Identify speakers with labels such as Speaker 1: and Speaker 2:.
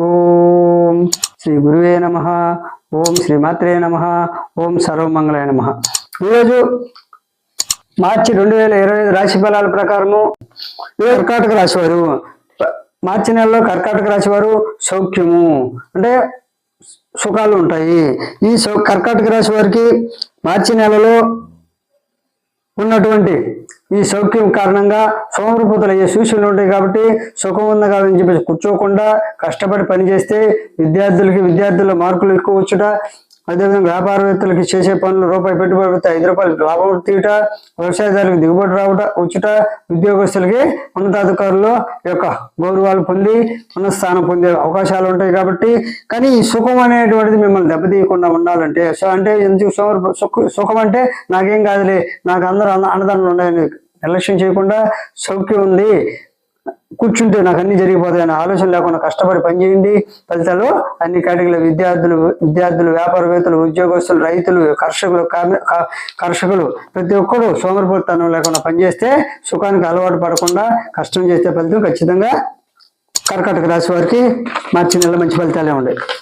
Speaker 1: ఓం శ్రీ గురువే నమ. ఓం శ్రీమాత్రే నమ. ఓం సర్వమంగళాయ నమ. ఈరోజు మార్చి రెండు వేల ఇరవై ఐదు రాశి ఫలాల ప్రకారము కర్కాటక రాశి వారు. మార్చి నెలలో కర్కాటక రాశి వారు సౌఖ్యము. అంటే సుఖాలు ఉంటాయి. ఈ సౌ కర్కాటక రాశి వారికి మార్చి నెలలో ఉన్నటువంటి ఈ సౌఖ్యం కారణంగా సోమరూపతులు అయ్యే సూచనలు ఉంటాయి కాబట్టి సుఖం ఉంది కాదని చెప్పేసి కూర్చోకుండా కష్టపడి పనిచేస్తే విద్యార్థులకి విద్యార్థుల మార్కులు ఎక్కువ వచ్చుట అదేవిధంగా వ్యాపారవేత్తలకి చేసే పనులు రూపాయి పెట్టుబడి పెడితే ఐదు రూపాయలు లాభం తీయట వ్యవసాయదారులకు దిగుబడి రావట ఉచిట ఉద్యోగస్తులకి ఉన్నతాధికారులు యొక్క గౌరవాలు పొంది ఉన్నత పొందే అవకాశాలు ఉంటాయి కాబట్టి కానీ ఈ సుఖం అనేటువంటిది మిమ్మల్ని దెబ్బతీయకుండా ఉండాలంటే సో అంటే ఎందుకు సుఖం అంటే నాకేం కాదులే నాకు అందరూ అన్న అన్నదానాలు ఉన్నాయని నిర్లక్ష్యం చేయకుండా సౌఖ్యం ఉంది. కూర్చుంటే నాకు అన్ని జరిగిపోతాయని ఆలోచన లేకుండా కష్టపడి పనిచేయండి. ఫలితాలు అన్ని కేటగిరీల విద్యార్థులు విద్యార్థులు వ్యాపారవేత్తలు ఉద్యోగస్తులు రైతులు కర్షకులు కర్షకులు ప్రతి ఒక్కరు సోమరిపోతనం లేకుండా పనిచేస్తే సుఖానికి అలవాటు పడకుండా కష్టం చేస్తే ఫలితం ఖచ్చితంగా కర్కాటక రాశి వారికి మార్చి నెల మంచి ఫలితాలే ఉన్నాయి